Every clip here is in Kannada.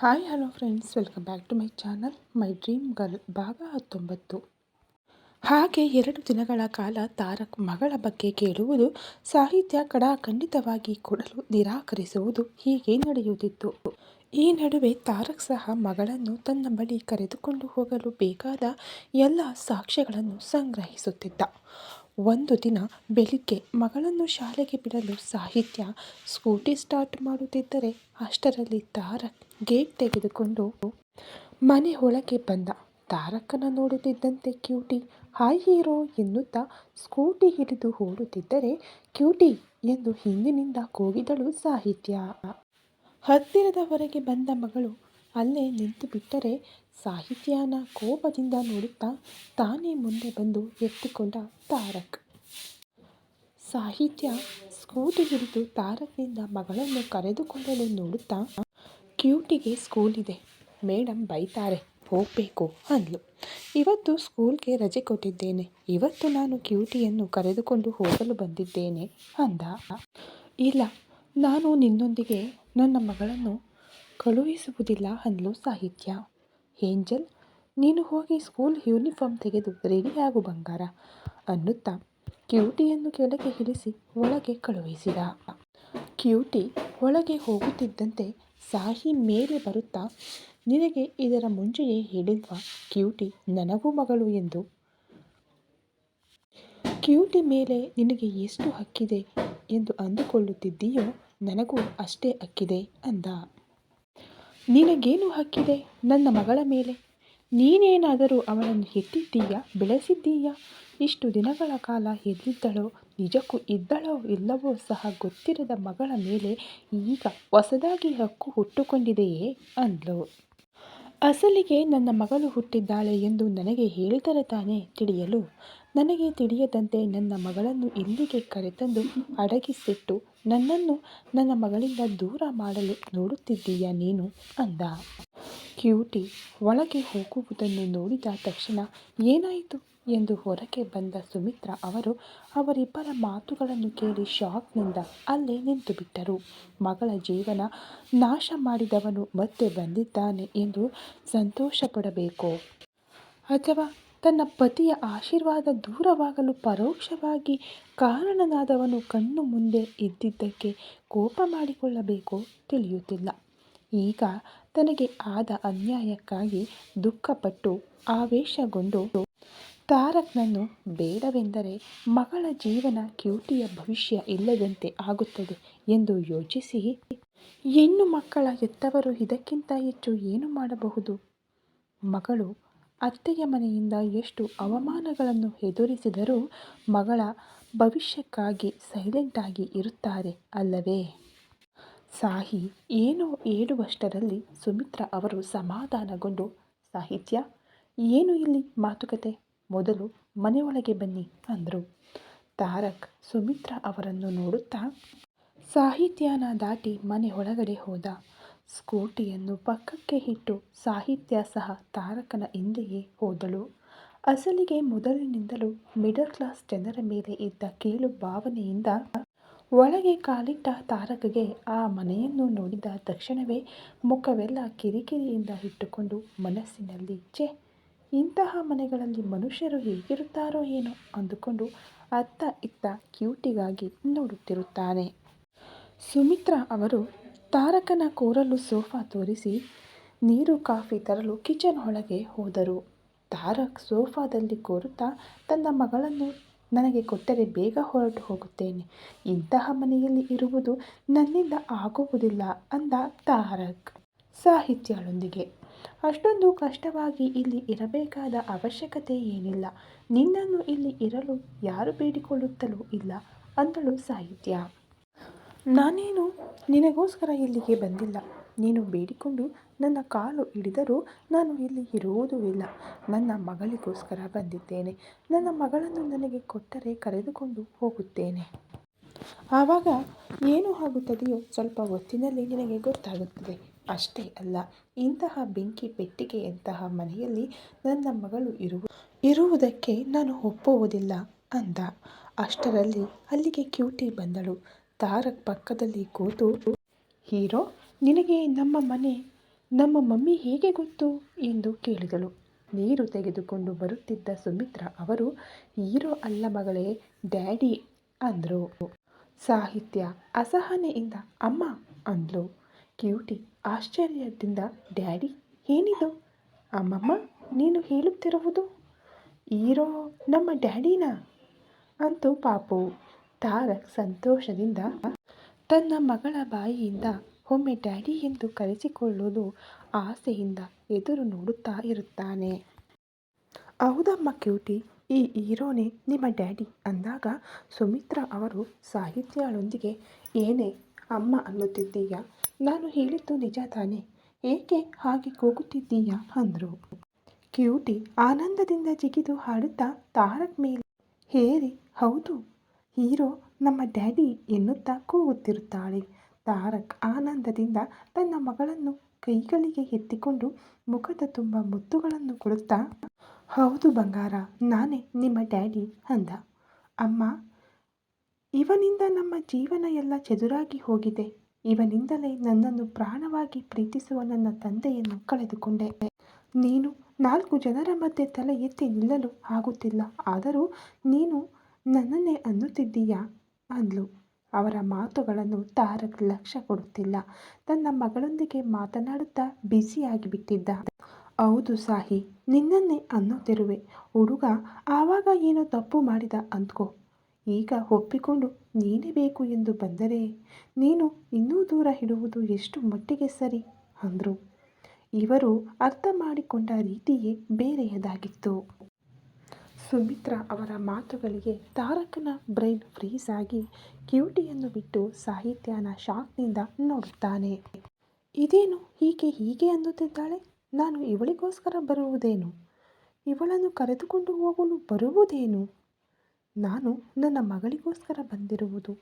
Hi, hello friends, welcome back to my channel, my dream girl, ಭಾಗ ಹತ್ತೊಂಬತ್ತು. ಹಾಗೆ ಎರಡು ದಿನಗಳ ಕಾಲ ತಾರಕ್ ಮಗಳ ಬಗ್ಗೆ ಕೇಳುವುದು, ಸಾಹಿತ್ಯ ಖಂಡಿತವಾಗಿ ಕೊಡಲು ನಿರಾಕರಿಸುವುದು ಹೀಗೆ ನಡೆಯುತ್ತಿತ್ತು. ಈ ನಡುವೆ ತಾರಕ್ ಸಹ ಮಗಳನ್ನು ತನ್ನ ಬಳಿ ಕರೆದುಕೊಂಡು ಹೋಗಲು ಬೇಕಾದ ಎಲ್ಲ ಸಾಕ್ಷ್ಯಗಳನ್ನು ಸಂಗ್ರಹಿಸುತ್ತಿದ್ದ. ಒಂದು ದಿನ ಬೆಳಿಗ್ಗೆ ಮಗಳನ್ನು ಶಾಲೆಗೆ ಬಿಡಲು ಸಾಹಿತ್ಯ ಸ್ಕೂಟಿ ಸ್ಟಾರ್ಟ್ ಮಾಡುತ್ತಿದ್ದರೆ, ಅಷ್ಟರಲ್ಲಿ ತಾರಕ್ ಗೇಟ್ ತೆಗೆದುಕೊಂಡು ಮನೆ ಒಳಗೆ ಬಂದ. ತಾರಕನ ನೋಡುತ್ತಿದ್ದಂತೆ ಕ್ಯೂಟಿ, ಹಾಯ್ ಹೀರೋ ಎನ್ನುತ್ತಾ ಸ್ಕೂಟಿ ಹಿಡಿದು ಓಡುತ್ತಿದ್ದರೆ ಕ್ಯೂಟಿ ಎಂದು ಹಿಂದಿನಿಂದ ಕೂಗಿದಳು ಸಾಹಿತ್ಯ. ಹತ್ತಿರದವರೆಗೆ ಬಂದ ಮಗಳು ಅಲ್ಲೇ ನಿಂತು ಬಿಟ್ಟರೆ ಸಾಹಿತ್ಯನ ಕೋಪದಿಂದ ನೋಡುತ್ತಾ ತಾನೇ ಮುಂದೆ ಬಂದು ಎತ್ತಿಕೊಂಡ ತಾರಕ್. ಸಾಹಿತ್ಯ ಸ್ಕೂಟಿ ಹಿಡಿದು ತಾರಕ್ನಿಂದ ಮಗಳನ್ನು ಕರೆದುಕೊಳ್ಳಲು ನೋಡುತ್ತಾ ಕ್ಯೂಟಿಗೆ ಸ್ಕೂಲ್ ಇದೆ. ಮೇಡಮ್ ಬೈತಾರೆ, ಹೋಗಬೇಕು ಅಂದ್ಲು. ಇವತ್ತು ಸ್ಕೂಲ್ಗೆ ರಜೆ ಕೊಟ್ಟಿದ್ದೇನೆ. ಇವತ್ತು ನಾನು ಕ್ಯೂಟಿಯನ್ನು ಕರೆದುಕೊಂಡು ಹೋಗಲು ಬಂದಿದ್ದೇನೆ ಅಂದ. ಇಲ್ಲ, ನಾನು ನಿನ್ನೊಂದಿಗೆ ನನ್ನ ಮಗಳನ್ನು ಕಳುಹಿಸುವುದಿಲ್ಲ ಅಂದ್ಲು ಸಾಹಿತ್ಯ. ಏಂಜಲ್, ನೀನು ಹೋಗಿ ಸ್ಕೂಲ್ ಯೂನಿಫಾರ್ಮ್ ತೆಗೆದು ರೆಡಿಯಾಗು ಬಂಗಾರ ಅನ್ನುತ್ತಾ ಕ್ಯೂಟಿಯನ್ನು ಕೆಳಗೆ ಇಳಿಸಿ ಒಳಗೆ ಕಳುಹಿಸಿದ. ಕ್ಯೂಟಿ ಒಳಗೆ ಹೋಗುತ್ತಿದ್ದಂತೆ ಸಾಹಿ ಮೇಲೆ ಬರುತ್ತಾ? ನಿನಗೆ ಇದರ ಮುಂಚೆಯೇ ಹೇಳಿಲ್ವಾ ಕ್ಯೂಟಿ? ನನಗೂ ಮಗಳು ಎಂದು. ಕ್ಯೂಟಿ ಮೇಲೆ ನಿನಗೆ ಎಷ್ಟು ಹಕ್ಕಿದೆ ಎಂದು ಅಂದುಕೊಳ್ಳುತ್ತಿದ್ದೀಯೋ, ನನಗೂ ಅಷ್ಟೇ ಹಕ್ಕಿದೆ ಅಂದ. ನಿನಗೇನು ಹಕ್ಕಿದೆ ನನ್ನ ಮಗಳ ಮೇಲೆ? ನೀನೇನಾದರೂ ಅವಳನ್ನು ಹೆತ್ತಿದ್ದೀಯಾ, ಬೆಳೆಸಿದ್ದೀಯಾ? ಇಷ್ಟು ದಿನಗಳ ಕಾಲ ಎಲ್ಲಿದ್ದಳೋ, ನಿಜಕ್ಕೂ ಇದ್ದಳೋ ಇಲ್ಲವೋ ಸಹ ಗೊತ್ತಿರದ ಮಗಳ ಮೇಲೆ ಈಗ ಹೊಸದಾಗಿ ಹಕ್ಕು ಹುಟ್ಟುಕೊಂಡಿದೆಯೇ ಅಂದ್ಲು. ಅಸಲಿಗೆ ನನ್ನ ಮಗಳು ಹುಟ್ಟಿದ್ದಾಳೆ ಎಂದು ನನಗೆ ಹೇಳಿದರೆ ತಾನೇ ತಿಳಿಯಲು? ನನಗೆ ತಿಳಿಯದಂತೆ ನನ್ನ ಮಗಳನ್ನು ಇಲ್ಲಿಗೆ ಕರೆತಂದು ಅಡಗಿಸಿಟ್ಟು ನನ್ನನ್ನು ನನ್ನ ಮಗಳಿಂದ ದೂರ ಮಾಡಲು ನೋಡುತ್ತಿದ್ದೀಯ ನೀನು? ಅಂದ. ಕ್ಯೂಟಿ, ಒಳಗೆ ಹೋಗುವುದನ್ನು ನೋಡಿದ ತಕ್ಷಣ ಏನಾಯಿತು? ಎಂದು ಹೊರಗೆ ಬಂದ ಸುಮಿತ್ರಾ ಅವರು ಅವರಿಬ್ಬರ ಮಾತುಗಳನ್ನು ಕೇಳಿ ಶಾಕ್ನಿಂದ ಅಲ್ಲೇ ನಿಂತು ಬಿಟ್ಟರು. ಮಗಳ ಜೀವನ ನಾಶ ಮಾಡಿದವನು ಮತ್ತೆ ಬಂದಿದ್ದಾನೆ ಎಂದು ಸಂತೋಷ ಪಡಬೇಕೋ ಅಥವಾ ತನ್ನ ಪತಿಯ ಆಶೀರ್ವಾದ ದೂರವಾಗಲು ಪರೋಕ್ಷವಾಗಿ ಕಾರಣನಾದವನು ಕಣ್ಣು ಮುಂದೆ ಇದ್ದಿದ್ದಕ್ಕೆ ಕೋಪ ಮಾಡಿಕೊಳ್ಳಬೇಕೋ ತಿಳಿಯುತ್ತಿಲ್ಲ. ಈಗ ತನಗೆ ಆದ ಅನ್ಯಾಯಕ್ಕಾಗಿ ದುಃಖಪಟ್ಟು, ಆವೇಶಗೊಂಡು ತಾರಕ್ನನ್ನು ಬೇಡವೆಂದರೆ ಮಗಳ ಜೀವನ ಕ್ಯೂಟಿಯ ಭವಿಷ್ಯ ಇಲ್ಲದಂತೆ ಆಗುತ್ತದೆ ಎಂದು ಯೋಚಿಸಿ, ಹೆಣ್ಣು ಮಕ್ಕಳ ಹೆತ್ತವರು ಇದಕ್ಕಿಂತ ಹೆಚ್ಚು ಏನು ಮಾಡಬಹುದು? ಮಗಳು ಅತ್ತೆಯ ಮನೆಯಿಂದ ಎಷ್ಟು ಅವಮಾನಗಳನ್ನು ಎದುರಿಸಿದರೂ ಮಗಳ ಭವಿಷ್ಯಕ್ಕಾಗಿ ಸೈಲೆಂಟಾಗಿ ಇರುತ್ತಾರೆ ಅಲ್ಲವೇ? ಸಾಹಿ ಏನೋ ಹೇಳುವಷ್ಟರಲ್ಲಿ ಸುಮಿತ್ರ ಅವರು ಸಮಾಧಾನಗೊಂಡು, ಸಾಹಿತ್ಯ, ಏನು ಇಲ್ಲಿ ಮಾತುಕತೆ? ಮೊದಲು ಮನೆಯೊಳಗೆ ಬನ್ನಿ ಅಂದರು. ತಾರಕ್ ಸುಮಿತ್ರ ಅವರನ್ನು ನೋಡುತ್ತಾ ಸಾಹಿತ್ಯನ ದಾಟಿ ಮನೆ ಒಳಗಡೆ ಹೋದ. ಸ್ಕೂಟಿಯನ್ನು ಪಕ್ಕಕ್ಕೆ ಇಟ್ಟು ಸಾಹಿತ್ಯ ಸಹ ತಾರಕನ ಹಿಂದೆಯೇ ಹೋದಳು. ಅಸಲಿಗೆ ಮೊದಲಿನಿಂದಲೂ ಮಿಡಲ್ ಕ್ಲಾಸ್ ಜನರ ಮೇಲೆ ಇದ್ದ ಕೀಳು ಭಾವನೆಯಿಂದ ಒಳಗೆ ಕಾಲಿಟ್ಟ ತಾರಕಗೆ ಆ ಮನೆಯನ್ನು ನೋಡಿದ ತಕ್ಷಣವೇ ಮುಖವೆಲ್ಲ ಕಿರಿಕಿರಿಯಿಂದ ಇಟ್ಟುಕೊಂಡು ಮನಸ್ಸಿನಲ್ಲಿ ಛೆ ಇಂತಹ ಮನೆಗಳಲ್ಲಿ ಮನುಷ್ಯರು ಹೇಗಿರುತ್ತಾರೋ ಏನೋ ಅಂದುಕೊಂಡು ಅತ್ತ ಇತ್ತ ಕ್ಯೂಟಿಗಾಗಿ ನೋಡುತ್ತಿರುತ್ತಾನೆ. ಸುಮಿತ್ರಾ ಅವರು ತಾರಕನ ಕೋರಲು ಸೋಫಾ ತೋರಿಸಿ ನೀರು, ಕಾಫಿ ತರಲು ಕಿಚನ್ ಒಳಗೆ ಹೋದರು. ತಾರಕ್ ಸೋಫಾದಲ್ಲಿ ಕೋರುತ್ತಾ ತನ್ನ ಮಗಳನ್ನು ನನಗೆ ಕೊಟ್ಟರೆ ಬೇಗ ಹೊರಟು ಹೋಗುತ್ತೇನೆ. ಇಂತಹ ಮನೆಯಲ್ಲಿ ಇರುವುದು ನನ್ನಿಂದ ಆಗುವುದಿಲ್ಲ ಅಂದ ತಾರಕ್. ಸಾಹಿತ್ಯಳೊಂದಿಗೆ ಅಷ್ಟೊಂದು ಕಷ್ಟವಾಗಿ ಇಲ್ಲಿ ಇರಬೇಕಾದ ಅವಶ್ಯಕತೆ ಏನಿಲ್ಲ. ನಿನ್ನನ್ನು ಇಲ್ಲಿ ಇರಲು ಯಾರು ಬೇಡಿಕೊಳ್ಳುತ್ತಲೂ ಇಲ್ಲ ಅಂದಳು ಸಾಹಿತ್ಯ. ನಾನೇನು ನಿನಗೋಸ್ಕರ ಇಲ್ಲಿಗೆ ಬಂದಿಲ್ಲ? ನೀನು ಬೇಡಿಕೊಂಡು ನನ್ನ ಕಾಲು ಹಿಡಿದರೂ ನಾನು ಇಲ್ಲಿ ಇರುವುದೂ ಇಲ್ಲ. ನನ್ನ ಮಗಳಿಗೋಸ್ಕರ ಬಂದಿದ್ದೇನೆ. ನನ್ನ ಮಗಳನ್ನು ನನಗೆ ಕೊಟ್ಟರೆ ಕರೆದುಕೊಂಡು ಹೋಗುತ್ತೇನೆ. ಆವಾಗ ಏನು ಆಗುತ್ತದೆಯೋ ಸ್ವಲ್ಪ ಹೊತ್ತಿನಲ್ಲಿ ನಿನಗೆ ಗೊತ್ತಾಗುತ್ತದೆ. ಅಷ್ಟೇ ಅಲ್ಲ, ಇಂತಹ ಬೆಂಕಿ ಪೆಟ್ಟಿಗೆಯಂತಹ ಮನೆಯಲ್ಲಿ ನನ್ನ ಮಗಳು ಇರುವ, ಇರುವುದಕ್ಕೆ ನಾನು ಒಪ್ಪುವುದಿಲ್ಲ ಅಂದ. ಅಷ್ಟರಲ್ಲಿ ಅಲ್ಲಿಗೆ ಕ್ಯೂಟಿ ಬಂದಳು. ತಾರಕ್ ಪಕ್ಕದಲ್ಲಿ ಕೂತು, ಹೀರೋ, ನಿನಗೆ ನಮ್ಮ ಮನೆ, ನಮ್ಮ ಮಮ್ಮಿ ಹೇಗೆ ಗೊತ್ತು? ಎಂದು ಕೇಳಿದಳು. ನೀರು ತೆಗೆದುಕೊಂಡು ಬರುತ್ತಿದ್ದ ಸುಮಿತ್ರ ಅವರು, ಹೀರೋ ಅಲ್ಲ ಮಗಳೇ, ಡ್ಯಾಡಿ, ಅಂದರು. ಸಾಹಿತ್ಯ ಅಸಹನೆಯಿಂದ, ಅಮ್ಮ, ಅಂದ್ಲು. ಕ್ಯೂಟಿ ಆಶ್ಚರ್ಯದಿಂದ, ಡ್ಯಾಡಿ, ಏನಿದು? ಅಮ್ಮಮ್ಮ, ನೀನು ಹೇಳುತ್ತಿರುವುದು? ಹೀರೋ ನಮ್ಮ ಡ್ಯಾಡಿನಾ? ಅಂತೂ ಪಾಪು ತಾರಕ್ ಸಂತೋಷದಿಂದ ತನ್ನ ಮಗಳ ಬಾಯಿಯಿಂದ, ಒಮ್ಮೆ ಡ್ಯಾಡಿ ಎಂದು ಕರೆಸಿಕೊಳ್ಳಲು ಆಸೆಯಿಂದ ಎದುರು ನೋಡುತ್ತಾ ಇರುತ್ತಾನೆ. ಹೌದಮ್ಮ ಕ್ಯೂಟಿ ಈ ಹೀರೋನೇ ನಿಮ್ಮ ಡ್ಯಾಡಿ? ಅಂದಾಗ ಸುಮಿತ್ರಾ ಅವರು ಸಾಹಿತ್ಯಗಳೊಂದಿಗೆ, ಏನೇ, ಅಮ್ಮ ಅನ್ನುತ್ತಿದ್ದೀಯಾ? ನಾನು ಹೇಳಿದ್ದು ನಿಜ ತಾನೆ. ಏಕೆ ಹಾಗೆ ಕೂಗುತ್ತಿದ್ದೀಯಾ? ಅಂದರು. ಕ್ಯೂಟಿ ಆನಂದದಿಂದ ಜಿಗಿದು ಹಾಡುತ್ತಾ ತಾರಕ್ ಮೇಲೆ ಹೇರಿ, ಹೌದು, ಹೀರೋ ನಮ್ಮ ಡ್ಯಾಡಿ ಎನ್ನುತ್ತಾ ಕೂಗುತ್ತಿರುತ್ತಾಳೆ. ತಾರಕ್ ಆನಂದದಿಂದ ತನ್ನ ಮಗಳನ್ನು ಕೈಗಳಿಗೆ ಎತ್ತಿಕೊಂಡು ಮುಖದ ತುಂಬ ಮುತ್ತುಗಳನ್ನು ಕೊಡುತ್ತಾ, ಹೌದು ಬಂಗಾರ, ನಾನೇ ನಿಮ್ಮ ಡ್ಯಾಡಿ ಅಂದ. ಅಮ್ಮ, ಇವನಿಂದ ನಮ್ಮ ಜೀವನ ಎಲ್ಲ ಚದುರಾಗಿ ಹೋಗಿದೆ. ಇವನಿಂದಲೇ ನನ್ನನ್ನು ಪ್ರಾಣವಾಗಿ ಪ್ರೀತಿಸುವ ನನ್ನ ತಂದೆಯನ್ನು ಕಳೆದುಕೊಂಡೆ. ನೀನು ನಾಲ್ಕು ಜನರ ಮಧ್ಯೆ ತಲೆ ಎತ್ತಿ ನಿಲ್ಲಲು ಆಗುತ್ತಿಲ್ಲ. ಆದರೂ ನೀನು ನನ್ನನ್ನೇ ಅನ್ನುತ್ತಿದ್ದೀಯಾ? ಅಂದ್ಲು. ಅವರ ಮಾತುಗಳನ್ನು ತಾರಕ್ ಲಕ್ಷ್ಯ ಕೊಡುತ್ತಿಲ್ಲ. ತನ್ನ ಮಗಳೊಂದಿಗೆ ಮಾತನಾಡುತ್ತಾ ಬ್ಯುಸಿಯಾಗಿ ಬಿಟ್ಟಿದ್ದ. ಹೌದು ಸಾಹಿ, ನಿನ್ನನ್ನೇ ಅನ್ನುತ್ತಿರುವೆ. ಹುಡುಗ, ಆವಾಗ ಏನೋ ತಪ್ಪು ಮಾಡಿದ ಅಂದ್ಕೋ. ಈಗ ಒಪ್ಪಿಕೊಂಡು ನೀನೇ ಬೇಕು ಎಂದು ಬಂದರೆ ನೀನು ಇನ್ನೂ ದೂರ ಇಡುವುದು ಎಷ್ಟು ಮಟ್ಟಿಗೆ ಸರಿ? ಅಂದರು. ಇವರು ಅರ್ಥ ಮಾಡಿಕೊಂಡ ರೀತಿಯೇ ಬೇರೆಯದಾಗಿತ್ತು. ಸುಮಿತ್ರಾ ಅವರ ಮಾತುಗಳಿಗೆ ತಾರಕನ ಬ್ರೈನ್ ಫ್ರೀಸ್ ಆಗಿ ಕ್ಯೂಟಿಯನ್ನು ಬಿಟ್ಟು ಸಾಹಿತ್ಯನ ಶಾಕ್ನಿಂದ ನೋಡುತ್ತಾನೆ. ಇದೇನು ಹೀಗೆ ಹೀಗೆ ಅನ್ನುತ್ತಿದ್ದಾಳೆ? ನಾನು ಇವಳಿಗೋಸ್ಕರ ಬರುವುದೇನು? ಇವಳನ್ನು ಕರೆದುಕೊಂಡು ಹೋಗಲು ಬರುವುದೇನು? ನಾನು ನನ್ನ ಮಗಳಿಗೋಸ್ಕರ ಬಂದಿರುವುದು.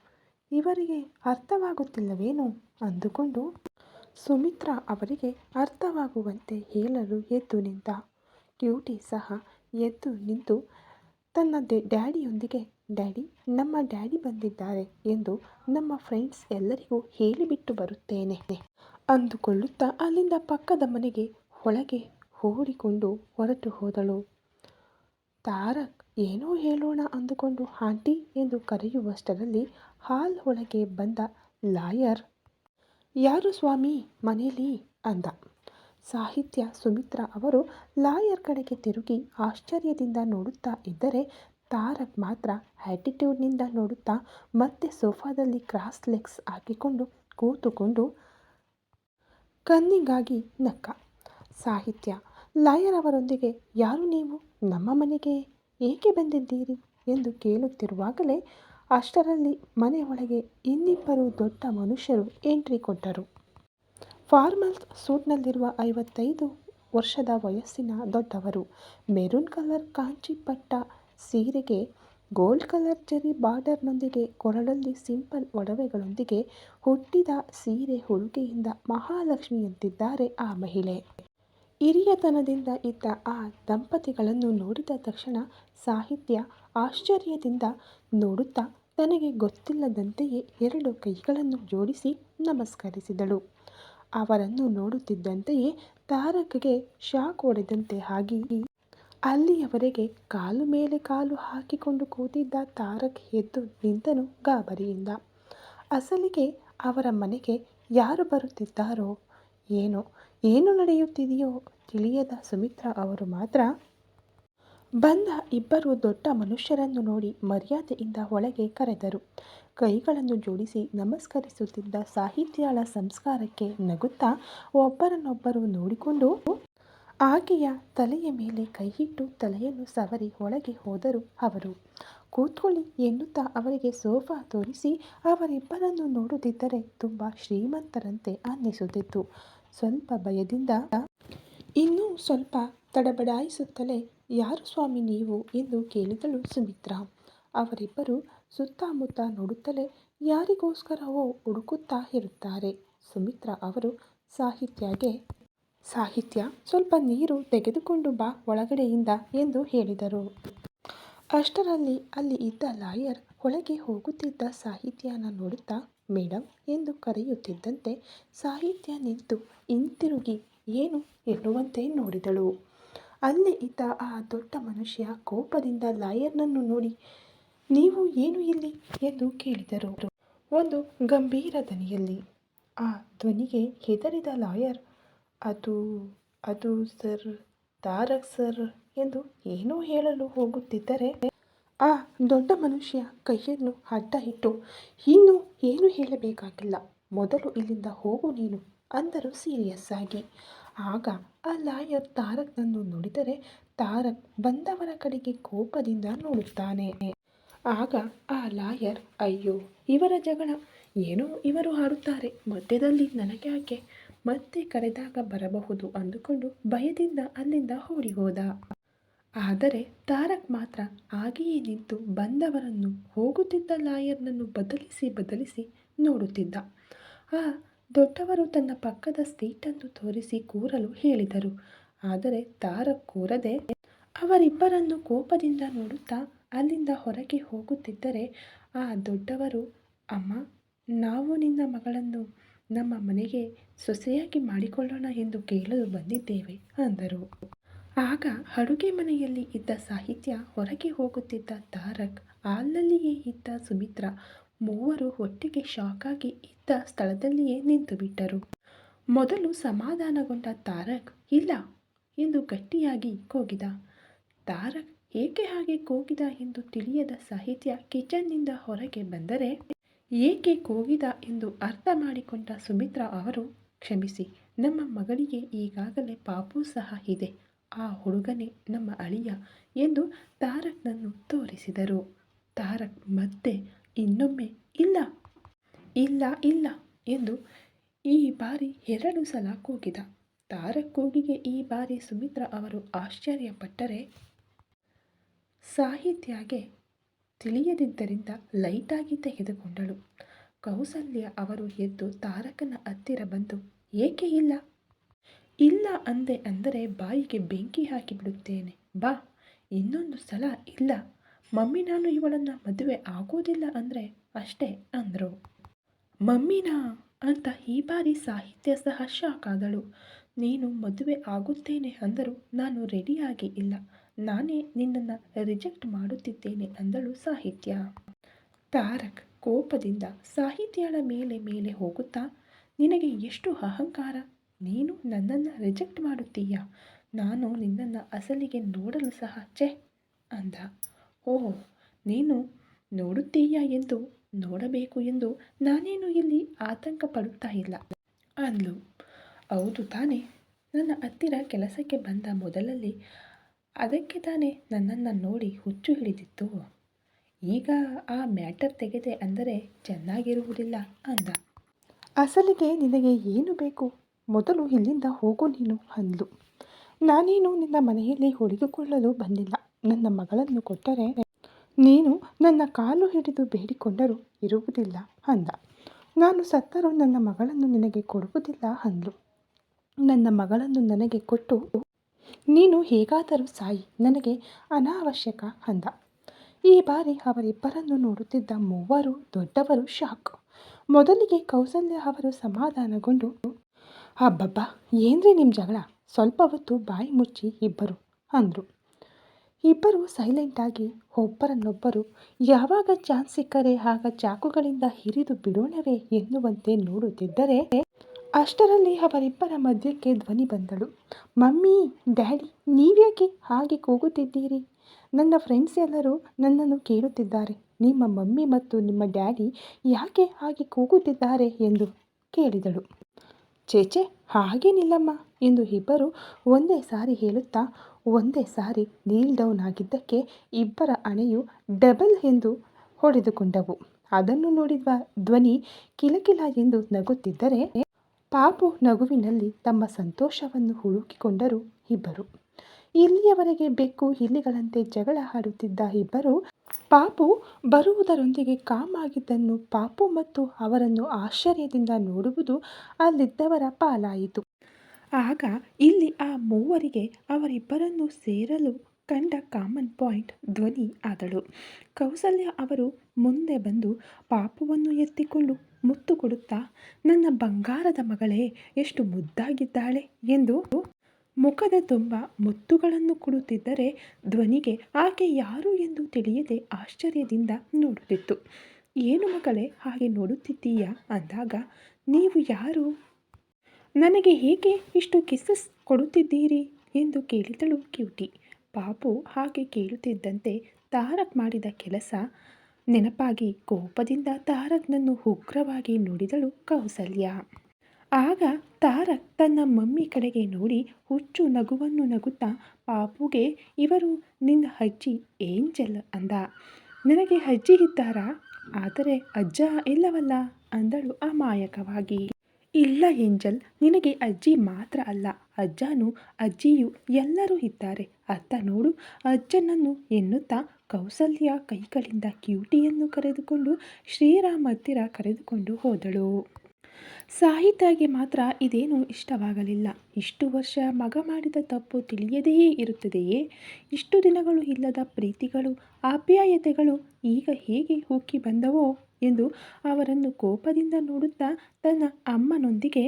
ಇವರಿಗೆ ಅರ್ಥವಾಗುತ್ತಿಲ್ಲವೇನು? ಅಂದುಕೊಂಡು ಸುಮಿತ್ರಾ ಅವರಿಗೆ ಅರ್ಥವಾಗುವಂತೆ ಹೇಳಲು ಎದ್ದು ನಿಂತ ಕ್ಯೂಟಿ ಸಹ ಎದ್ದು ನಿಂತು, ತನ್ನ ಡ್ಯಾಡಿಯೊಂದಿಗೆ, ಡ್ಯಾಡಿ, ನಮ್ಮ ಡ್ಯಾಡಿ ಬಂದಿದ್ದಾರೆ ಎಂದು ನಮ್ಮ ಫ್ರೆಂಡ್ಸ್ ಎಲ್ಲರಿಗೂ ಹೇಳಿಬಿಟ್ಟು ಬರುತ್ತೇನೆ ಅಂದುಕೊಳ್ಳುತ್ತಾ ಅಲ್ಲಿಂದ ಪಕ್ಕದ ಮನೆಗೆ ಒಳಗೆ ಓಡಿಕೊಂಡು ಹೊರಟು ಹೋದಳು. ತಾರಕ್ ಏನೋ ಹೇಳೋಣ ಅಂದುಕೊಂಡು ಆಂಟಿ ಎಂದು ಕರೆಯುವಷ್ಟರಲ್ಲಿ ಹಾಲ್ ಒಳಗೆ ಬಂದ ಲಾಯರ್, ಯಾರು ಸ್ವಾಮಿ ಮನೇಲಿ? ಅಂದ. ಸಾಹಿತ್ಯ ಸುಮಿತ್ರ ಅವರು ಲಾಯರ್ ಕಡೆಗೆ ತಿರುಗಿ ಆಶ್ಚರ್ಯದಿಂದ ನೋಡುತ್ತಾ ಇದ್ದರೆ ತಾರಕ್ ಮಾತ್ರ ಆ್ಯಟಿಟ್ಯೂಡ್ನಿಂದ ನೋಡುತ್ತಾ ಮತ್ತೆ ಸೋಫಾದಲ್ಲಿ ಕ್ರಾಸ್ ಲೆಗ್ಸ್ ಹಾಕಿಕೊಂಡು ಕೂತುಕೊಂಡು ಕನ್ನಿಗಾಗಿ ನಕ್ಕ. ಸಾಹಿತ್ಯ, ಲಾಯರ್ ಅವರೊಂದಿಗೆ ಯಾರು ನೀವು? ನಮ್ಮ ಮನೆಗೆ ಏಕೆ ಬಂದಿದ್ದೀರಿ ಎಂದು ಕೇಳುತ್ತಿರುವಾಗಲೇ ಅಷ್ಟರಲ್ಲಿ ಮನೆಯೊಳಗೆ ಇನ್ನಿಬ್ಬರು ದೊಡ್ಡ ಮನುಷ್ಯರು ಎಂಟ್ರಿ ಕೊಟ್ಟರು. ಫಾರ್ಮಲ್ ಸೂಟ್ನಲ್ಲಿರುವ ಐವತ್ತೈದು ವರ್ಷದ ವಯಸ್ಸಿನ ದೊಡ್ಡವರು ಮೆರೂನ್ ಕಲರ್ ಕಾಂಚಿಪಟ್ಟ ಸೀರೆಗೆ, ಗೋಲ್ಡ್ ಕಲರ್ ಜರಿ ಬಾರ್ಡರ್ನೊಂದಿಗೆ ಕೊರಳಲ್ಲಿ ಸಿಂಪಲ್ ಒಡವೆಗಳೊಂದಿಗೆ ಹುಟ್ಟಿದ ಸೀರೆ ಹುಡುಗಿಯಿಂದ ಮಹಾಲಕ್ಷ್ಮಿಯಂತಿದ್ದಾರೆ ಆ ಮಹಿಳೆ. ಹಿರಿಯತನದಿಂದ ಇದ್ದ ಆ ದಂಪತಿಗಳನ್ನು ನೋಡಿದ ತಕ್ಷಣ ಸಾಹಿತ್ಯ ಆಶ್ಚರ್ಯದಿಂದ ನೋಡುತ್ತಾ ತನಗೆ ಗೊತ್ತಿಲ್ಲದಂತೆಯೇ ಎರಡು ಕೈಗಳನ್ನು ಜೋಡಿಸಿ ನಮಸ್ಕರಿಸಿದಳು. ಅವರನ್ನು ನೋಡುತ್ತಿದ್ದಂತೆಯೇ ತಾರಕ್ಗೆ ಶಾಕ್ ಹೊಡೆದಂತೆ ಆಗಿ ಅಲ್ಲಿಯವರೆಗೆ ಕಾಲು ಮೇಲೆ ಕಾಲು ಹಾಕಿಕೊಂಡು ಕೂತಿದ್ದ ತಾರಕ್ ಎದ್ದು ನಿಂತನು ಗಾಬರಿಯಿಂದ. ಅಸಲಿಗೆ ಅವರ ಮನೆಗೆ ಯಾರು ಬರುತ್ತಿದ್ದಾರೋ ಏನೋ ಏನು ನಡೆಯುತ್ತಿದೆಯೋ ತಿಳಿಯದ ಸುಮಿತ್ರಾ ಅವರು ಮಾತ್ರ ಬಂದ ಇಬ್ಬರು ದೊಡ್ಡ ಮನುಷ್ಯರನ್ನು ನೋಡಿ ಮರ್ಯಾದೆಯಿಂದ ಒಳಗೆ ಕರೆದರು. ಕೈಗಳನ್ನು ಜೋಡಿಸಿ ನಮಸ್ಕರಿಸುತ್ತಿದ್ದ ಸಾಹಿತ್ಯಳ ಸಂಸ್ಕಾರಕ್ಕೆ ನಗುತ್ತಾ ಒಬ್ಬರನ್ನೊಬ್ಬರು ನೋಡಿಕೊಂಡು ಆಕೆಯ ತಲೆಯ ಮೇಲೆ ಕೈಯಿಟ್ಟು ತಲೆಯನ್ನು ಸವರಿ ಒಳಗೆ ಹೋದರು ಅವರು. ಕೂತ್ಕೊಳ್ಳಿ ಎನ್ನುತ್ತಾ ಅವರಿಗೆ ಸೋಫಾ ತೋರಿಸಿ ಅವರಿಬ್ಬರನ್ನು ನೋಡುತ್ತಿದ್ದರೆ ತುಂಬ ಶ್ರೀಮಂತರಂತೆ ಅನ್ನಿಸುತ್ತಿತ್ತು. ಸ್ವಲ್ಪ ಭಯದಿಂದ ಇನ್ನೂ ಸ್ವಲ್ಪ ತಡಬಡಾಯಿಸುತ್ತಲೇ, ಯಾರು ಸ್ವಾಮಿ ನೀವು? ಎಂದು ಕೇಳಿದಳು ಸುಮಿತ್ರಾ. ಅವರಿಬ್ಬರು ಸುತ್ತಮುತ್ತ ನೋಡುತ್ತಲೇ ಯಾರಿಗೋಸ್ಕರವೋ ಹುಡುಕುತ್ತಾ ಇರುತ್ತಾರೆ. ಸುಮಿತ್ರಾ ಅವರು ಸಾಹಿತ್ಯಗೆ, ಸಾಹಿತ್ಯ, ಸ್ವಲ್ಪ ನೀರು ತೆಗೆದುಕೊಂಡು ಬಾ ಒಳಗಡೆಯಿಂದ ಎಂದು ಹೇಳಿದರು. ಅಷ್ಟರಲ್ಲಿ ಅಲ್ಲಿ ಇದ್ದ ಲಾಯರ್ ಒಳಗೆ ಹೋಗುತ್ತಿದ್ದ ಸಾಹಿತ್ಯನ ನೋಡುತ್ತಾ ಮೇಡಮ್ ಎಂದು ಕರೆಯುತ್ತಿದ್ದಂತೆ ಸಾಹಿತ್ಯ ನಿಂತು ಹಿಂತಿರುಗಿ ಏನು ಎನ್ನುವಂತೆ ನೋಡಿದಳು. ಅಲ್ಲಿ ಇದ್ದ ಆ ದೊಡ್ಡ ಮನುಷ್ಯ ಕೋಪದಿಂದ ಲಾಯರ್ನನ್ನು ನೋಡಿ, ನೀವು ಏನು ಇಲ್ಲಿ? ಎಂದು ಕೇಳಿದರು. ಒಂದು ಗಂಭೀರ ಧ್ವನಿಯಲ್ಲಿ ಆ ಧ್ವನಿಗೆ ಹೆದರಿದ ಲಾಯರ್, ಅದು ಅದು ಸರ್, ತಾರಕ್ ಸರ್ ಎಂದು ಏನೋ ಹೇಳಲು ಹೋಗುತ್ತಿದ್ದರೆ? ಆ ದೊಡ್ಡ ಮನುಷ್ಯ ಕೈಯನ್ನು ಅಡ್ಡ ಇಟ್ಟು ಇನ್ನು ಏನು ಹೇಳಬೇಕಾಗಿಲ್ಲ. ಮೊದಲು ಇಲ್ಲಿಂದ ಹೋಗು ನೀನು, ಅಂದರು ಸೀರಿಯಸ್ ಆಗಿ. ಆಗ ಆ ಲಾಯರ್ ತಾರಕ್ನನ್ನು ನೋಡಿದರೆ ತಾರಕ್ ಬಂದವರ ಕಡೆಗೆ ಕೋಪದಿಂದ ನೋಡುತ್ತಾನೆ. ಆಗ ಆ ಲಾಯರ್, ಅಯ್ಯೋ, ಇವರ ಜಗಳ. ಏನೋ ಇವರು ಆಡುತ್ತಾರೆ ಮಧ್ಯದಲ್ಲಿ ನನಗೆ ಯಾಕೆ ಮತ್ತೆ ಕರೆದಾಗ ಬರಬಹುದು ಅಂದುಕೊಂಡು ಭಯದಿಂದ ಅಲ್ಲಿಂದ ಓಡಿ ಹೋದ. ಆದರೆ ತಾರಕ್ ಮಾತ್ರ ಹಾಗೆಯೇ ನಿಂತು ಬಂದವರನ್ನು ಹೋಗುತ್ತಿದ್ದ ಲಾಯರ್ನನ್ನು ಬದಲಿಸಿ ಬದಲಿಸಿ ನೋಡುತ್ತಿದ್ದ. ಆ ದೊಡ್ಡವರು ತನ್ನ ಪಕ್ಕದ ಸೀಟನ್ನು ತೋರಿಸಿ ಕೂರಲು ಹೇಳಿದರು. ಆದರೆ ತಾರಕ್ ಕೂರದೆ ಅವರಿಬ್ಬರನ್ನು ಕೋಪದಿಂದ ನೋಡುತ್ತಾ ಅಲ್ಲಿಂದ ಹೊರಗೆ ಹೋಗುತ್ತಿದ್ದರೆ ಆ ದೊಡ್ಡವರು, ಅಮ್ಮ, ನಾವು ನಿನ್ನ ಮಗಳನ್ನು ನಮ್ಮ ಮನೆಗೆ ಸೊಸೆಯಾಗಿ ಮಾಡಿಕೊಳ್ಳೋಣ ಎಂದು ಕೇಳಲು ಬಂದಿದ್ದೇವೆ ಅಂದರು. ಆಗ ಅಡುಗೆ ಮನೆಯಲ್ಲಿ ಇದ್ದ ಸಾಹಿತ್ಯ ಹೊರಗೆ ಹೋಗುತ್ತಿದ್ದ ತಾರಕ್ ಅಲ್ಲಲ್ಲಿಯೇ ಇದ್ದ ಸುಮಿತ್ರ, ಮೂವರು ಒಟ್ಟಿಗೆ ಶಾಕಾಗಿ ಇದ್ದ ಸ್ಥಳದಲ್ಲಿಯೇ ನಿಂತುಬಿಟ್ಟರು. ಮೊದಲು ಸಮಾಧಾನಗೊಂಡ ತಾರಕ್, ಇಲ್ಲ ಎಂದು ಗಟ್ಟಿಯಾಗಿ ಕೂಗಿದ. ತಾರಕ್ ಏಕೆ ಹಾಗೆ ಕೂಗಿದ ಎಂದು ತಿಳಿಯದ ಸಾಹಿತ್ಯ ಕಿಚನ್ನಿಂದ ಹೊರಗೆ ಬಂದರೆ ಏಕೆ ಕೂಗಿದ ಎಂದು ಅರ್ಥ ಮಾಡಿಕೊಂಡ ಸುಮಿತ್ರಾ ಅವರು, ಕ್ಷಮಿಸಿ, ನಮ್ಮ ಮಗಳಿಗೆ ಈಗಾಗಲೇ ಪಾಪು ಸಹ ಇದೆ. ಆ ಹುಡುಗನೇ ನಮ್ಮ ಅಳಿಯ ಎಂದು ತಾರಕ್ನನ್ನು ತೋರಿಸಿದರು. ತಾರಕ್, ಮತ್ತೆ ಇನ್ನೊಮ್ಮೆ, ಇಲ್ಲ ಇಲ್ಲ ಇಲ್ಲ ಎಂದು ಈ ಬಾರಿ ಎರಡು ಸಲ ಕೂಗಿದ. ತಾರಕ್ ಕೂಗಿಗೆ ಈ ಬಾರಿ ಸುಮಿತ್ರ ಅವರು ಆಶ್ಚರ್ಯಪಟ್ಟರೆ, ಸಾಹಿತ್ಯಗೆ ತಿಳಿಯದಿದ್ದರಿಂದ ಲೈಟಾಗಿ ತೆಗೆದುಕೊಂಡಳು. ಕೌಸಲ್ಯ ಅವರು ಎದ್ದು ತಾರಕನ ಹತ್ತಿರ ಬಂದು, ಏಕೆ ಇಲ್ಲ? ಇಲ್ಲ ಅಂದೆ ಅಂದರೆ ಬಾಯಿಗೆ ಬೆಂಕಿ ಹಾಕಿಬಿಡುತ್ತೇನೆ ಬಾ, ಇನ್ನೊಂದು ಸಲ ಇಲ್ಲ. ಮಮ್ಮಿ, ನಾನು ಇವಳನ್ನು ಮದುವೆ ಆಗೋದಿಲ್ಲ ಅಂದರೆ ಅಷ್ಟೇ ಅಂದರು. ಮಮ್ಮಿನಾ ಅಂತ ಈ ಬಾರಿ ಸಾಹಿತ್ಯ ಸಹ ಶಾಕ್ ಆದಳು. ನೀನು ಮದುವೆ ಆಗುತ್ತೇನೆ ಅಂದರೂ ನಾನು ರೆಡಿಯಾಗಿ ಇಲ್ಲ. ನಾನೇ ನಿನ್ನನ್ನು ರಿಜೆಕ್ಟ್ ಮಾಡುತ್ತಿದ್ದೇನೆ ಅಂದಳು ಸಾಹಿತ್ಯ. ತಾರಕ್ ಕೋಪದಿಂದ ಸಾಹಿತ್ಯಳ ಮೇಲೆ ಮೇಲೆ ಹೋಗುತ್ತಾ, ನಿನಗೆ ಎಷ್ಟು ಅಹಂಕಾರ? ನೀನು ನನ್ನನ್ನು ರಿಜೆಕ್ಟ್ ಮಾಡುತ್ತೀಯ? ನಾನು ನಿನ್ನನ್ನು ಅಸಲಿಗೆ ನೋಡಲು ಸಹ ಛೆ! ಅಂದ. ಓಹೋ, ನೀನು ನೋಡುತ್ತೀಯ ಎಂದು ನೋಡಬೇಕು ಎಂದು ನಾನೇನು ಇಲ್ಲಿ ಆತಂಕ ಪಡುತ್ತಾ ಇಲ್ಲ ಅಂದ್ಲು. ಹೌದು ತಾನೇ, ನನ್ನ ಹತ್ತಿರ ಕೆಲಸಕ್ಕೆ ಬಂದ ಮೊದಲಲ್ಲಿ ಅದಕ್ಕೆ ತಾನೇ ನನ್ನನ್ನು ನೋಡಿ ಹುಚ್ಚು ಹಿಡಿದಿತ್ತು. ಈಗ ಆ ಮ್ಯಾಟರ್ ತೆಗೆದೆ ಅಂದರೆ ಚೆನ್ನಾಗಿರುವುದಿಲ್ಲ ಅಂದ. ಅಸಲಿಗೆ ನಿನಗೆ ಏನು ಬೇಕು? ಮೊದಲು ಇಲ್ಲಿಂದ ಹೋಗು ನೀನು ಅಂದ್ಲು. ನಾನೇನು ನಿನ್ನ ಮನೆಯಲ್ಲಿ ಹೊಡೆದುಕೊಳ್ಳಲು ಬಂದಿಲ್ಲ. ನನ್ನ ಮಗಳನ್ನು ಕೊಟ್ಟರೆ ನೀನು ನನ್ನ ಕಾಲು ಹಿಡಿದು ಬೇಡಿಕೊಂಡರೂ ಇರುವುದಿಲ್ಲ ಅಂದ. ನಾನು ಸತ್ತರೂ ನನ್ನ ಮಗಳನ್ನು ನಿನಗೆ ಕೊಡುವುದಿಲ್ಲ ಅಂದ್ಲು. ನನ್ನ ಮಗಳನ್ನು ನನಗೆ ಕೊಟ್ಟು ನೀನು ಹೇಗಾದರೂ ಸಾಯಿ, ನನಗೆ ಅನಾವಶ್ಯಕ ಅಂದ. ಈ ಬಾರಿ ಅವರಿಬ್ಬರನ್ನು ನೋಡುತ್ತಿದ್ದ ಮೂವರು ದೊಡ್ಡವರು ಶಾಕ್. ಮೊದಲಿಗೆ ಕೌಸಲ್ಯ ಅವರು ಸಮಾಧಾನಗೊಂಡು ಅಬ್ಬಬ್ಬ, ಏನ್ರಿ ನಿಮ್ಮ ಜಗಳ? ಸ್ವಲ್ಪ ಹೊತ್ತು ಬಾಯಿ ಮುಚ್ಚಿ ಇಬ್ಬರು ಅಂದರು. ಇಬ್ಬರು ಸೈಲೆಂಟಾಗಿ ಒಬ್ಬರನ್ನೊಬ್ಬರು, ಯಾವಾಗ ಚಾನ್ಸ್ ಸಿಕ್ಕರೆ ಆಗ ಚಾಕುಗಳಿಂದ ಹಿರಿದು ಬಿಡೋಣವೇ ಎನ್ನುವಂತೆ ನೋಡುತ್ತಿದ್ದರೆ, ಅಷ್ಟರಲ್ಲಿ ಅವರಿಬ್ಬರ ಮಧ್ಯಕ್ಕೆ ಧ್ವನಿ ಬಂದಳು. ಮಮ್ಮಿ, ಡ್ಯಾಡಿ, ನೀವ್ಯಾಕೆ ಹಾಗೆ ಕೂಗುತ್ತಿದ್ದೀರಿ? ನನ್ನ ಫ್ರೆಂಡ್ಸ್ ಎಲ್ಲರೂ ನನ್ನನ್ನು ಕೇಳುತ್ತಿದ್ದಾರೆ. ನಿಮ್ಮ ಮಮ್ಮಿ ಮತ್ತು ನಿಮ್ಮ ಡ್ಯಾಡಿ ಯಾಕೆ ಹಾಗೆ ಕೂಗುತ್ತಿದ್ದಾರೆ? ಎಂದು ಕೇಳಿದಳು. ಚೇಚೆ, ಹಾಗೇನಿಲ್ಲಮ್ಮ ಎಂದು ಇಬ್ಬರು ಒಂದೇ ಸಾರಿ ಹೇಳುತ್ತಾ, ಒಂದೇ ಸಾರಿ ನೀಲ್ ಡೌನ್ ಆಗಿದ್ದಕ್ಕೆ ಇಬ್ಬರ ಅಣೆಯು ಡಬಲ್ ಎಂದು ಹೊಡೆದುಕೊಂಡವು. ಅದನ್ನು ನೋಡಿದ ಧ್ವನಿ ಕಿಲಕಿಲ ಎಂದು ನಗುತ್ತಿದ್ದರೆ ಪಾಪು ನಗುವಿನಲ್ಲಿ ತಮ್ಮ ಸಂತೋಷವನ್ನು ಹುಡುಕಿಕೊಂಡರು ಇಬ್ಬರು. ಇಲ್ಲಿಯವರೆಗೆ ಬೆಕ್ಕು ಇಲಿಗಳಂತೆ ಜಗಳ ಆಡುತ್ತಿದ್ದ ಇಬ್ಬರು ಪಾಪು ಬರುವುದರೊಂದಿಗೆ ಕಾಮಾಗಿದ್ದನ್ನು ಪಾಪು ಮತ್ತು ಅವರನ್ನು ಆಶ್ಚರ್ಯದಿಂದ ನೋಡುವುದು ಅಲ್ಲಿದ್ದವರ ಪಾಲಾಯಿತು. ಆಗ ಇಲ್ಲಿ ಆ ಮೂವರಿಗೆ ಅವರಿಬ್ಬರನ್ನು ಸೇರಲು ಕಂಡ ಕಾಮನ್ ಪಾಯಿಂಟ್ ಧ್ವನಿ ಆದಳು. ಕೌಸಲ್ಯ ಅವರು ಮುಂದೆ ಬಂದು ಪಾಪುವನ್ನು ಎತ್ತಿಕೊಂಡು ಮುತ್ತು ಕೊಡುತ್ತಾ, ನನ್ನ ಬಂಗಾರದ ಮಗಳೇ, ಎಷ್ಟು ಮುದ್ದಾಗಿದ್ದಾಳೆ ಎಂದು ಮುಖದ ತುಂಬ ಮುತ್ತುಗಳನ್ನು ಕೊಡುತ್ತಿದ್ದರೆ ಧ್ವನಿಗೆ ಆಕೆ ಯಾರು ಎಂದು ತಿಳಿಯದೆ ಆಶ್ಚರ್ಯದಿಂದ ನೋಡುತ್ತಿತ್ತು. ಏನು ಮಗಳೇ, ಹಾಗೆ ನೋಡುತ್ತಿದ್ದೀಯಾ? ಅಂದಾಗ, ನೀವು ಯಾರು? ನನಗೆ ಹೇಗೆ ಇಷ್ಟು ಕಿಸ್ಸಸ್ ಕೊಡುತ್ತಿದ್ದೀರಿ? ಎಂದು ಕೇಳಿದಳು ಕ್ಯೂಟಿ. ಪಾಪು ಹಾಗೆ ಕೇಳುತ್ತಿದ್ದಂತೆ ತಾರಕ್ ಮಾಡಿದ ಕೆಲಸ ನೆನಪಾಗಿ ಕೋಪದಿಂದ ತಾರಕ್ನನ್ನು ಉಗ್ರವಾಗಿ ನೋಡಿದಳು ಕೌಸಲ್ಯ. ಆಗ ತಾರಕ್ ತನ್ನ ಮಮ್ಮಿ ಕಡೆಗೆ ನೋಡಿ ಹುಚ್ಚು ನಗುವನ್ನು ನಗುತ್ತಾ, ಪಾಪುಗೆ, ಇವರು ನಿನ್ನ ಅಜ್ಜಿ ಏಂಜಲ್ ಅಂದ. ನನಗೆ ಅಜ್ಜಿ ಇದ್ದಾರಾ? ಆದರೆ ಅಜ್ಜ ಇಲ್ಲವಲ್ಲ? ಅಂದಳು ಅಮಾಯಕವಾಗಿ. ಇಲ್ಲ ಏಂಜಲ್, ನಿನಗೆ ಅಜ್ಜಿ ಮಾತ್ರ ಅಲ್ಲ. ಅಜ್ಜನೂ ಅಜ್ಜಿಯು ಎಲ್ಲರೂ ಇದ್ದಾರೆ. ಅತ್ತ ನೋಡು, ಅಜ್ಜನನ್ನು ಎನ್ನುತ್ತಾ ಕೌಸಲ್ಯ ಕೈಗಳಿಂದ ಕ್ಯೂಟಿಯನ್ನು ಕರೆದುಕೊಂಡು ಶ್ರೀರಾಮ ಹತ್ತಿರ ಕರೆದುಕೊಂಡು ಹೋದಳು. ಸಾಹಿತ್ಯಗೆ ಮಾತ್ರ ಇದೇನು ಇಷ್ಟವಾಗಲಿಲ್ಲ. ಇಷ್ಟು ವರ್ಷ ಮಗ ಮಾಡಿದ ತಪ್ಪು ತಿಳಿಯದೆಯೇ ಇರುತ್ತದೆಯೇ? ಇಷ್ಟು ದಿನಗಳು ಇಲ್ಲದ ಪ್ರೀತಿಗಳು, ಆಪ್ಯಾಯತೆಗಳು ಈಗ ಹೇಗೆ ಹುಕ್ಕಿ ಬಂದವೋ ಎಂದು ಅವರನ್ನು ಕೋಪದಿಂದ ನೋಡುತ್ತಾ ತನ್ನ ಅಮ್ಮನೊಂದಿಗೆ,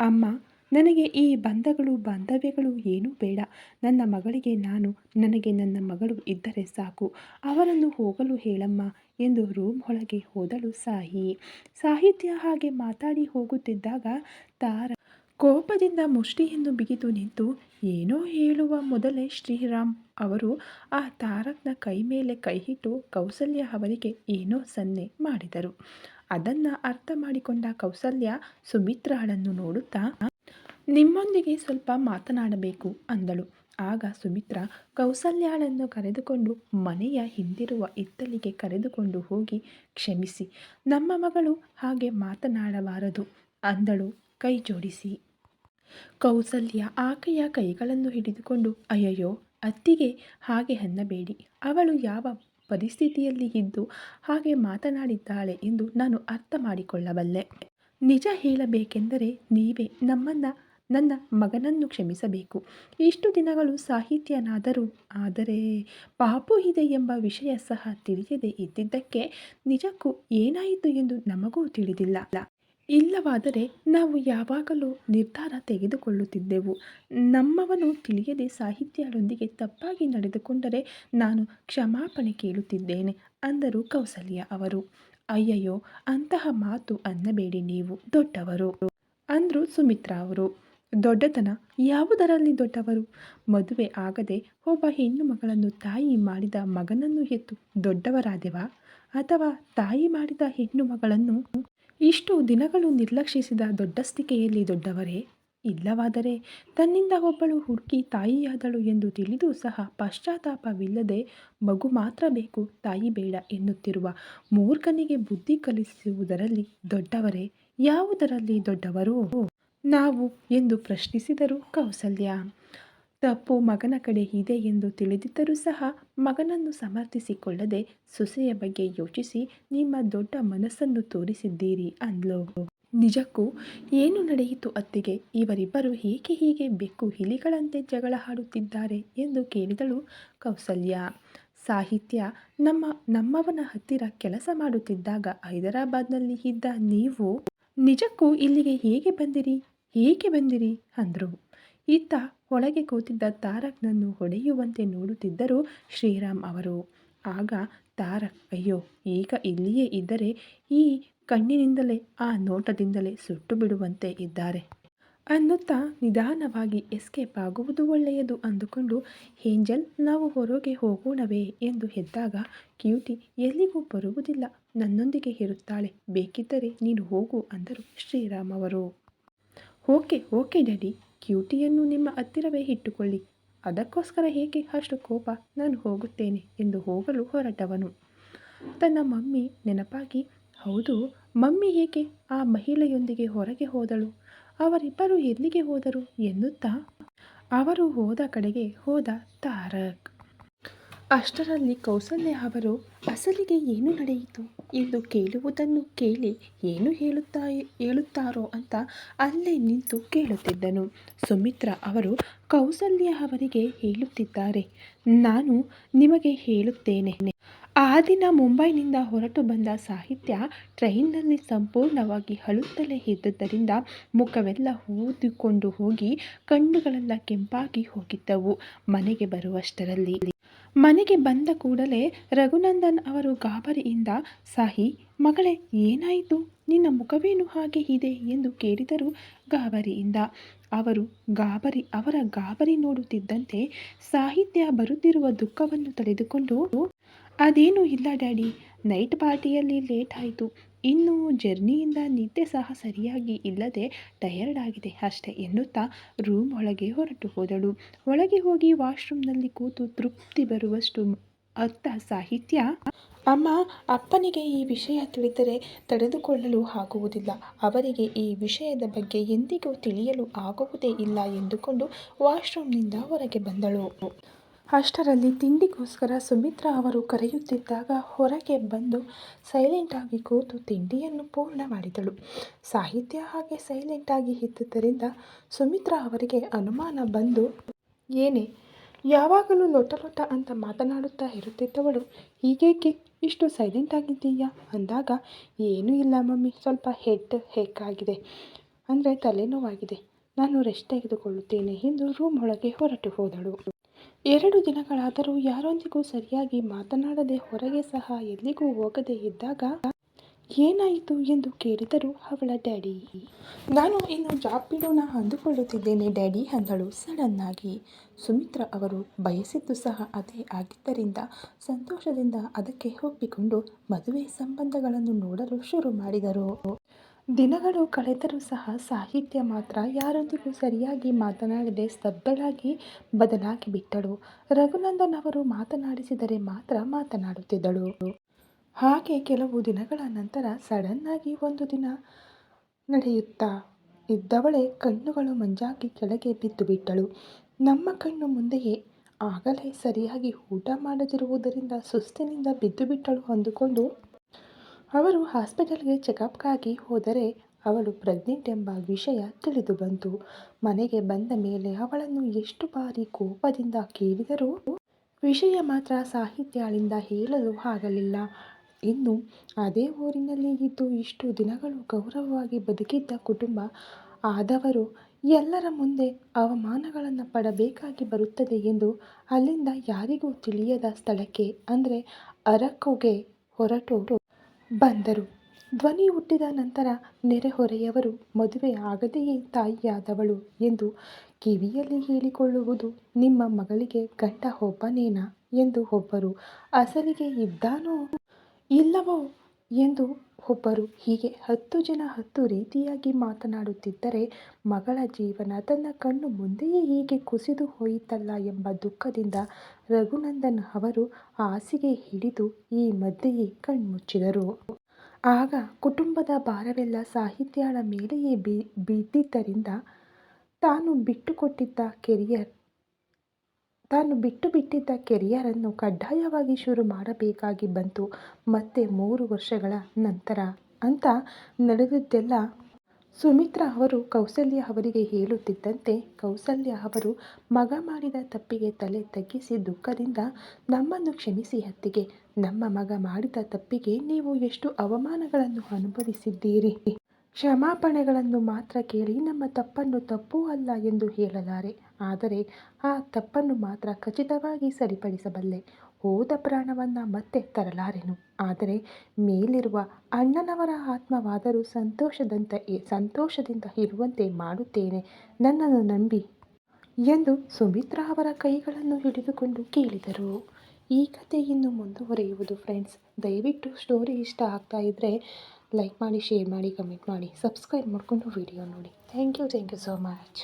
ಅಮ್ಮ, ನನಗೆ ಈ ಬಂಧಗಳು, ಬಾಂಧವ್ಯಗಳು ಏನೂ ಬೇಡ. ನನ್ನ ಮಗಳಿಗೆ ನಾನು, ನನಗೆ ನನ್ನ ಮಗಳು ಇದ್ದರೆ ಸಾಕು. ಅವರನ್ನು ಹೋಗಲು ಹೇಳಮ್ಮ. ಎಂದು ರೂಮ್ ಒಳಗೆ ಹೋದಳು ಸಾಹಿ. ಸಾಹಿತ್ಯ ಹಾಗೆ ಮಾತಾಡಿ ಹೋಗುತ್ತಿದ್ದಾಗ ತಾರ ಕೋಪದಿಂದ ಮುಷ್ಟಿಯನ್ನು ಬಿಗಿದು ನಿಂತು, ಏನೋ ಹೇಳುವ ಮೊದಲೇ ಶ್ರೀರಾಮ್ ಅವರು ಆ ತಾರಕ್ನ ಕೈ ಮೇಲೆ ಕೈಹಿಟ್ಟು ಕೌಸಲ್ಯ ಅವರಿಗೆ ಏನೋ ಸನ್ನೆ ಮಾಡಿದರು. ಅದನ್ನು ಅರ್ಥ ಮಾಡಿಕೊಂಡ ಕೌಸಲ್ಯ ಸುಮಿತ್ರಳನ್ನು ನೋಡುತ್ತಾ, ನಿಮ್ಮೊಂದಿಗೆ ಸ್ವಲ್ಪ ಮಾತನಾಡಬೇಕು ಅಂದಳು. ಆಗ ಸುಮಿತ್ರ ಕೌಸಲ್ಯಾಳನ್ನು ಕರೆದುಕೊಂಡು ಮನೆಯ ಹಿಂದಿರುವ ಇತ್ತಲಿಗೆ ಕರೆದುಕೊಂಡು ಹೋಗಿ ಕ್ಷಮಿಸಿ. ನಮ್ಮ ಮಗಳು ಹಾಗೆ ಮಾತನಾಡಬಾರದು ಅಂದಳು ಕೈ ಜೋಡಿಸಿ. ಕೌಸಲ್ಯ ಆಕೆಯ ಕೈಗಳನ್ನು ಹಿಡಿದುಕೊಂಡು, ಅಯ್ಯಯ್ಯೋ, ಅತ್ತಿಗೆ ಹಾಗೆ ಅನ್ನಬೇಡಿ. ಅವಳು ಯಾವ ಪರಿಸ್ಥಿತಿಯಲ್ಲಿ ಇದ್ದು ಹಾಗೆ ಮಾತನಾಡಿದ್ದಾಳೆ ಎಂದು ನಾನು ಅರ್ಥ ಮಾಡಿಕೊಳ್ಳಬಲ್ಲೆ ನಿಜ ಹೇಳಬೇಕೆಂದರೆ ನೀವೇ ನಮ್ಮನ್ನು ನನ್ನ ಮಗನನ್ನು ಕ್ಷಮಿಸಬೇಕು. ಇಷ್ಟು ದಿನಗಳು ಸಾಹಿತ್ಯನಾದರೂ ಆದರೆ ಪಾಪು ಇದೆ ಎಂಬ ವಿಷಯ ಸಹ ತಿಳಿಯದೆ ಇದ್ದಿದ್ದಕ್ಕೆ ನಿಜಕ್ಕೂ ಏನಾಯಿತು ಎಂದು ನಮಗೂ ತಿಳಿದಿಲ್ಲ. ಇಲ್ಲವಾದರೆ ನಾವು ಯಾವಾಗಲೂ ನಿರ್ಧಾರ ತೆಗೆದುಕೊಳ್ಳುತ್ತಿದ್ದೆವು. ನಮ್ಮವನು ತಿಳಿಯದೆ ಸಾಹಿತ್ಯದೊಂದಿಗೆ ತಪ್ಪಾಗಿ ನಡೆದುಕೊಂಡರೆ ನಾನು ಕ್ಷಮಾಪಣೆ ಕೇಳುತ್ತಿದ್ದೇನೆ, ಅಂದರು ಕೌಸಲ್ಯ ಅವರು. ಅಯ್ಯಯ್ಯೋ, ಅಂತಹ ಮಾತು ಅನ್ನಬೇಡಿ ನೀವು, ದೊಡ್ಡವರು, ಅಂದರು ಸುಮಿತ್ರಾ ಅವರು. ದೊಡ್ಡತನ ಯಾವುದರಲ್ಲಿ ದೊಡ್ಡವರು? ಮದುವೆ ಆಗದೆ ಒಬ್ಬ ಹೆಣ್ಣು ಮಗಳನ್ನು ತಾಯಿ ಮಾಡಿದ ಮಗನನ್ನು ಎತ್ತು ದೊಡ್ಡವರಾದೆವಾ? ಅಥವಾ ತಾಯಿ ಮಾಡಿದ ಹೆಣ್ಣು ಮಗಳನ್ನು ಇಷ್ಟು ದಿನಗಳು ನಿರ್ಲಕ್ಷಿಸಿದ ದೊಡ್ಡಸ್ತಿಕೆಯಲ್ಲಿ ದೊಡ್ಡವರೇ? ಇಲ್ಲವಾದರೆ ತನ್ನಿಂದ ಒಬ್ಬಳು ಹುಡುಕಿ ತಾಯಿಯಾದಳು ಎಂದು ತಿಳಿದು ಸಹ ಪಶ್ಚಾತ್ತಾಪವಿಲ್ಲದೆ ಮಗು ಮಾತ್ರ ಬೇಕು, ತಾಯಿ ಬೇಡ ಎನ್ನುತ್ತಿರುವ ಮೂರ್ಖನಿಗೆ ಬುದ್ಧಿ ಕಲಿಸುವುದರಲ್ಲಿ ದೊಡ್ಡವರೇ? ಯಾವುದರಲ್ಲಿ ದೊಡ್ಡವರು? ನಾವು ಎಂದು ಪ್ರಶ್ನಿಸಿದರು ಕೌಸಲ್ಯ. ತಪ್ಪು ಮಗನ ಕಡೆ ಇದೆ ಎಂದು ತಿಳಿದಿದ್ದರೂ ಸಹ ಮಗನನ್ನು ಸಮರ್ಥಿಸಿಕೊಳ್ಳದೆ ಸೊಸೆಯ ಬಗ್ಗೆ ಯೋಚಿಸಿ ನಿಮ್ಮ ದೊಡ್ಡ ಮನಸ್ಸನ್ನು ತೋರಿಸಿದ್ದೀರಿ ಅಂದ್ಲು. ನಿಜಕ್ಕೂ ಏನು ನಡೆಯಿತು ಅತ್ತಿಗೆ? ಇವರಿಬ್ಬರು ಏಕೆ ಹೀಗೆ ಬೆಕ್ಕು ಹಿಲಿಗಳಂತೆ ಜಗಳ ಹಾಡುತ್ತಿದ್ದಾರೆ ಎಂದು ಕೇಳಿದಳು ಕೌಸಲ್ಯ. ಸಾಹಿತ್ಯ, ನಮ್ಮ, ನಮ್ಮವನ ಹತ್ತಿರ ಕೆಲಸ ಮಾಡುತ್ತಿದ್ದಾಗ ಹೈದರಾಬಾದ್ನಲ್ಲಿ ಇದ್ದ ನೀವು ನಿಜಕ್ಕೂ ಇಲ್ಲಿಗೆ ಹೇಗೆ ಬಂದಿರಿ? ಏಕೆ ಬಂದಿರಿ? ಅಂದರು. ಇತ್ತ ಒಳಗೆ ಕೂತಿದ್ದ ತಾರಕ್ನನ್ನು ಹೊಡೆಯುವಂತೆ ನೋಡುತ್ತಿದ್ದರು ಶ್ರೀರಾಮ್ ಅವರು. ಆಗ ತಾರಕ್, ಅಯ್ಯೋ, ಈಗ ಇಲ್ಲಿಯೇ ಇದ್ದರೆ ಈ ಕಣ್ಣಿನಿಂದಲೇ, ಆ ನೋಟದಿಂದಲೇ ಸುಟ್ಟು ಬಿಡುವಂತೆ ಇದ್ದಾರೆ. ಅನ್ನುತ್ತಾ ನಿಧಾನವಾಗಿ ಎಸ್ಕೇಪ್ ಆಗುವುದು ಒಳ್ಳೆಯದು ಅಂದುಕೊಂಡು, ಏಂಜಲ್, ನಾವು ಹೊರಗೆ ಹೋಗೋಣವೇ? ಎಂದು ಎದ್ದಾಗ ಕ್ಯೂಟಿ, ಎಲ್ಲಿಗೂ ಬರುವುದಿಲ್ಲ. ನನ್ನೊಂದಿಗೆ ಇರುತ್ತಾಳೆ. ಬೇಕಿದ್ದರೆ ನೀನು ಹೋಗು ಅಂದರು ಶ್ರೀರಾಮ್ ಅವರು. Okay okay daddy. ಕ್ಯೂಟಿಯನ್ನು ನಿಮ್ಮ ಹತ್ತಿರವೇ ಇಟ್ಟುಕೊಳ್ಳಿ. ಅದಕ್ಕೋಸ್ಕರ ಹೇಗೆ ಅಷ್ಟು ಕೋಪ ನಾನು ಹೋಗುತ್ತೇನೆ ಎಂದು ಹೋಗಲು ಹೊರಟವನು. ತನ್ನ ಮಮ್ಮಿ ನೆನಪಾಗಿ, ಹೌದು, ಮಮ್ಮಿ ಏಕೆ ಆ ಮಹಿಳೆಯೊಂದಿಗೆ ಹೊರಗೆ ಹೋದಳು? ಅವರಿಬ್ಬರು ಎಲ್ಲಿಗೆ ಹೋದರು ಎನ್ನುತ್ತಾ? ಅವರು ಹೋದ ಕಡೆಗೆ ಹೋದ ತಾರಕ್. ಅಷ್ಟರಲ್ಲಿ ಕೌಸಲ್ಯ ಅವರು ಅಸಲಿಗೆ ಏನು ನಡೆಯಿತು? ಎಂದು ಕೇಳುವುದನ್ನು ಕೇಳಿ ಏನು ಹೇಳುತ್ತಾ ಹೇಳುತ್ತಾರೋ ಅಂತ ಅಲ್ಲೇ ನಿಂತು ಕೇಳುತ್ತಿದ್ದನು. ಸುಮಿತ್ರ ಅವರು ಕೌಸಲ್ಯ ಅವರಿಗೆ ಹೇಳುತ್ತಿದ್ದಾರೆ, ನಾನು ನಿಮಗೆ ಹೇಳುತ್ತೇನೆ. ಆ ದಿನ ಮುಂಬೈನಿಂದ ಹೊರಟು ಬಂದ ಸಾಹಿತ್ಯ ಟ್ರೈನ್ನಲ್ಲಿ ಸಂಪೂರ್ಣವಾಗಿ ಅಳುತ್ತಲೇ ಇದ್ದುದರಿಂದ ಮುಖವೆಲ್ಲ ಊದಿಕೊಂಡು ಹೋಗಿ ಕಣ್ಣುಗಳೆಲ್ಲ ಕೆಂಪಾಗಿ ಹೋಗಿದ್ದವು. ಮನೆಗೆ ಬರುವಷ್ಟರಲ್ಲಿ ಮನೆಗೆ ಬಂದ ಕೂಡಲೇ ರಘುನಂದನ್ ಅವರು ಗಾಬರಿಯಿಂದ, ಸಾಹಿ, ಮಗಳೇ, ಏನಾಯಿತು? ನಿನ್ನ ಮುಖವೇನು ಹಾಗೆ ಇದೆ? ಎಂದು ಕೇಳಿದರು ಗಾಬರಿಯಿಂದ. ಅವರು ಗಾಬರಿ, ಅವರ ಗಾಬರಿ ನೋಡುತ್ತಿದ್ದಂತೆ ಸಾಹಿತ್ಯ ಬರುತ್ತಿರುವ ದುಃಖವನ್ನು ತಡೆದುಕೊಂಡು, ಅದೇನೂ ಇಲ್ಲ, ಡ್ಯಾಡಿ. ನೈಟ್ ಪಾರ್ಟಿಯಲ್ಲಿ ಲೇಟ್ ಆಯಿತು. ಇನ್ನು ಜರ್ನಿಯಿಂದ ನಿದ್ದೆ ಸಹ ಸರಿಯಾಗಿ ಇಲ್ಲದೆ ಟಯರ್ಡ್ ಆಗಿದೆ ಅಷ್ಟೇ ಎನ್ನುತ್ತಾ ರೂಮ್ ಒಳಗೆ ಹೊರಟು ಹೋದಳು. ಒಳಗೆ ಹೋಗಿ ವಾಶ್ರೂಮ್ನಲ್ಲಿ ಕೂತು ತೃಪ್ತಿ ಬರುವಷ್ಟು ಅರ್ಥ ಸಾಹಿತ್ಯ ಅಮ್ಮ, ಅಪ್ಪನಿಗೆ ಈ ವಿಷಯ ತಿಳಿದರೆ ತಡೆದುಕೊಳ್ಳಲು ಆಗುವುದಿಲ್ಲ. ಅವರಿಗೆ ಈ ವಿಷಯದ ಬಗ್ಗೆ ಎಂದಿಗೂ ತಿಳಿಯಲು ಆಗುವುದೇ ಇಲ್ಲ ಎಂದುಕೊಂಡು ವಾಶ್ರೂಮ್ನಿಂದ ಹೊರಗೆ ಬಂದಳು. ಅಷ್ಟರಲ್ಲಿ ತಿಂಡಿಗೋಸ್ಕರ ಸುಮಿತ್ರಾ ಅವರು ಕರೆಯುತ್ತಿದ್ದಾಗ ಹೊರಗೆ ಬಂದು ಸೈಲೆಂಟಾಗಿ ಕೂತು ತಿಂಡಿಯನ್ನು ಪೂರ್ಣ ಮಾಡಿದಳು. ಸಾಹಿತ್ಯ ಹಾಗೆ ಸೈಲೆಂಟಾಗಿ ಇದ್ದುದರಿಂದ ಸುಮಿತ್ರಾ ಅವರಿಗೆ ಅನುಮಾನ ಬಂದು, ಏನೇ, ಯಾವಾಗಲೂ ಲೊಟ ಲೊಟ ಅಂತ ಮಾತನಾಡುತ್ತಾ ಇರುತ್ತಿದ್ದವಳು, ಹೀಗೇಕೆ ಇಷ್ಟು ಸೈಲೆಂಟ್ ಆಗಿದ್ದೀಯಾ? ಅಂದಾಗ, ಏನೂ ಇಲ್ಲ ಮಮ್ಮಿ, ಸ್ವಲ್ಪ ಹೆಡ್ ಹೆಕ್ಕಾಗಿದೆ ಅಂದರೆ ತಲೆನೋವಾಗಿದೆ. ನಾನು ರೆಸ್ಟ್ ತೆಗೆದುಕೊಳ್ಳುತ್ತೇನೆ ಎಂದು ರೂಮ್ ಒಳಗೆ ಹೊರಟು ಹೋದಳು. ಎರಡು ದಿನಗಳಾದರೂ ಯಾರೊಂದಿಗೂ ಸರಿಯಾಗಿ ಮಾತನಾಡದೆ ಹೊರಗೆ ಸಹ ಎಲ್ಲಿಗೂ ಹೋಗದೆ ಇದ್ದಾಗ ಏನಾಯಿತು ಎಂದು ಕೇಳಿದರು ಅವಳ ಡ್ಯಾಡಿ, ನಾನು ಇನ್ನು ಜಾಬ್ ಬಿಡೋಣ ಅಂದುಕೊಳ್ಳುತ್ತಿದ್ದೇನೆ ಡ್ಯಾಡಿ ಅಂದಳು ಸಡನ್ನಾಗಿ. ಸುಮಿತ್ರ ಅವರು ಬಯಸಿದ್ದು ಸಹ ಅದೇ ಆಗಿದ್ದರಿಂದ ಸಂತೋಷದಿಂದ ಅದಕ್ಕೆ ಒಪ್ಪಿಕೊಂಡು ಮದುವೆ ಸಂಬಂಧಗಳನ್ನು ನೋಡಲು ಶುರು ಮಾಡಿದರು. ದಿನಗಳು ಕಳೆದರೂ ಸಹ ಸಾಹಿತ್ಯ ಮಾತ್ರ ಯಾರೊಂದಿಗೂ ಸರಿಯಾಗಿ ಮಾತನಾಡದೆ ಸ್ತಬ್ಧಳಾಗಿ ಬದಲಾಗಿ ಬಿಟ್ಟಳು. ರಘುನಂದನ್ ಅವರು ಮಾತನಾಡಿಸಿದರೆ ಮಾತ್ರ ಮಾತನಾಡುತ್ತಿದ್ದಳು. ಹಾಗೆ ಕೆಲವು ದಿನಗಳ ನಂತರ ಸಡನ್ನಾಗಿ ಒಂದು ದಿನ ನಡೆಯುತ್ತಾ ಇದ್ದವಳೆ ಕಣ್ಣುಗಳು ಮಂಜಾಗಿ ಕೆಳಗೆ ಬಿದ್ದು ಬಿಟ್ಟಳು. ನಮ್ಮ ಕಣ್ಣು ಮುಂದೆಯೇ ಆಗಲೇ ಸರಿಯಾಗಿ ಊಟ ಮಾಡದಿರುವುದರಿಂದ ಸುಸ್ತಿನಿಂದ ಬಿದ್ದು ಬಿಟ್ಟಳು ಅಂದುಕೊಂಡು ಅವರು ಹಾಸ್ಪಿಟಲ್ಗೆ ಚೆಕಪ್ಗಾಗಿ ಹೋದರೆ ಅವಳು ಪ್ರೆಗ್ನೆಂಟ್ ಎಂಬ ವಿಷಯ ತಿಳಿದು ಬಂತು. ಮನೆಗೆ ಬಂದ ಮೇಲೆ ಅವಳನ್ನು ಎಷ್ಟು ಬಾರಿ ಕೋಪದಿಂದ ಕೇಳಿದರೂ ವಿಷಯ ಮಾತ್ರ ಸಾಹಿತ್ಯಾಳಿಂದ ಹೇಳಲು ಆಗಲಿಲ್ಲ. ಇನ್ನು ಅದೇ ಊರಿನಲ್ಲಿ ಇದ್ದು ಇಷ್ಟು ದಿನಗಳು ಗೌರವವಾಗಿ ಬದುಕಿದ್ದ ಕುಟುಂಬ ಆದವರು ಎಲ್ಲರ ಮುಂದೆ ಅವಮಾನಗಳನ್ನು ಪಡಬೇಕಾಗಿ ಬರುತ್ತದೆ ಎಂದು ಅಲ್ಲಿಂದ ಯಾರಿಗೂ ತಿಳಿಯದ ಸ್ಥಳಕ್ಕೆ ಅಂದರೆ ಅರಕುಗೆ ಹೊರಟು ಬಂದರು. ಧ್ವನಿ ಹುಟ್ಟಿದ ನಂತರ ನೆರೆಹೊರೆಯವರು ಮದುವೆ ಆಗದೆಯೇ ತಾಯಿಯಾದವಳು ಎಂದು ಕಿವಿಯಲ್ಲಿ ಹೇಳಿಕೊಳ್ಳುವುದು ನಿಮ್ಮ ಮಗಳಿಗೆ ಗಂಡ ಒಬ್ಬನೇನಾ ಎಂದು ಒಬ್ಬರು, ಅಸಲಿಗೆ ಇದ್ದಾನೋ ಇಲ್ಲವೋ? ಎಂದು ಒಬ್ಬರು ಹೀಗೆ ಹತ್ತು ಜನ ಹತ್ತು ರೀತಿಯಾಗಿ ಮಾತನಾಡುತ್ತಿದ್ದರೆ ಮಗಳ ಜೀವನ ತನ್ನ ಕಣ್ಣು ಮುಂದೆಯೇ ಹೀಗೆ ಕುಸಿದು ಹೋಯಿತಲ್ಲ ಎಂಬ ದುಃಖದಿಂದ ರಘುನಂದನ್ ಅವರು ಹಾಸಿಗೆ ಹಿಡಿದು ಈ ಮಧ್ಯೆಯೇ ಕಣ್ಮುಚ್ಚಿದರು. ಆಗ ಕುಟುಂಬದ ಭಾರವೆಲ್ಲ ಸಾಹಿತ್ಯಳ ಮೇಲೆಯೇ ಬಿದ್ದಿದ್ದರಿಂದ ತಾನು ಬಿಟ್ಟುಕೊಟ್ಟಿದ್ದ ಕೆರಿಯರ್ ತಾನು ಬಿಟ್ಟು ಬಿಟ್ಟಿದ್ದ ಕೆರಿಯರನ್ನು ಕಡ್ಡಾಯವಾಗಿ ಶುರು ಮಾಡಬೇಕಾಗಿ ಬಂತು. ಮತ್ತೆ ಮೂರು ವರ್ಷಗಳ ನಂತರ ಅಂತ ನಡೆದಿದ್ದೆಲ್ಲ ಸುಮಿತ್ರಾ ಅವರು ಕೌಸಲ್ಯ ಅವರಿಗೆ ಹೇಳುತ್ತಿದ್ದಂತೆ, ಕೌಸಲ್ಯ ಅವರು ಮಗ ಮಾಡಿದ ತಪ್ಪಿಗೆ ತಲೆ ತಗ್ಗಿಸಿ ದುಃಖದಿಂದ ನಮ್ಮನ್ನು ಕ್ಷಮಿಸಿ ಅತ್ತಿಗೆ, ನಮ್ಮ ಮಗ ಮಾಡಿದ ತಪ್ಪಿಗೆ ನೀವು ಎಷ್ಟು ಅವಮಾನಗಳನ್ನು ಅನುಭವಿಸಿದ್ದೀರಿ? ಕ್ಷಮಾಪಣೆಗಳನ್ನು ಮಾತ್ರ ಕೇಳಿ ನಮ್ಮ ತಪ್ಪನ್ನು ತಪ್ಪು ಅಲ್ಲ ಎಂದು ಹೇಳಲಾರೆ. ಆದರೆ ಆ ತಪ್ಪನ್ನು ಮಾತ್ರ ಖಚಿತವಾಗಿ ಸರಿಪಡಿಸಬಲ್ಲೆ. ಹೋದ ಪ್ರಾಣವನ್ನು ಮತ್ತೆ ತರಲಾರೆನು. ಆದರೆ ಮೇಲಿರುವ ಅಣ್ಣನವರ ಆತ್ಮವಾದರೂ ಸಂತೋಷದಂತ ಸಂತೋಷದಿಂದ ಇರುವಂತೆ ಮಾಡುತ್ತೇನೆ ನನ್ನನ್ನು ನಂಬಿ ಎಂದು ಸುಮಿತ್ರಾ ಅವರ ಕೈಗಳನ್ನು ಹಿಡಿದುಕೊಂಡು ಕೇಳಿದರು. ಈ ಕಥೆಯನ್ನು ಇನ್ನು ಮುಂದುವರಿಯುವುದು ಫ್ರೆಂಡ್ಸ್ ದಯವಿಟ್ಟು ಸ್ಟೋರಿ ಇಷ್ಟ ಆಗ್ತಾ ಇದ್ದರೆ ಲೈಕ್ ಮಾಡಿ ಶೇರ್ ಮಾಡಿ ಕಮೆಂಟ್ ಮಾಡಿ. ಸಬ್ಸ್ಕ್ರೈಬ್ ಮಾಡಿಕೊಂಡು ವಿಡಿಯೋ ನೋಡಿ. Thank you thank you so much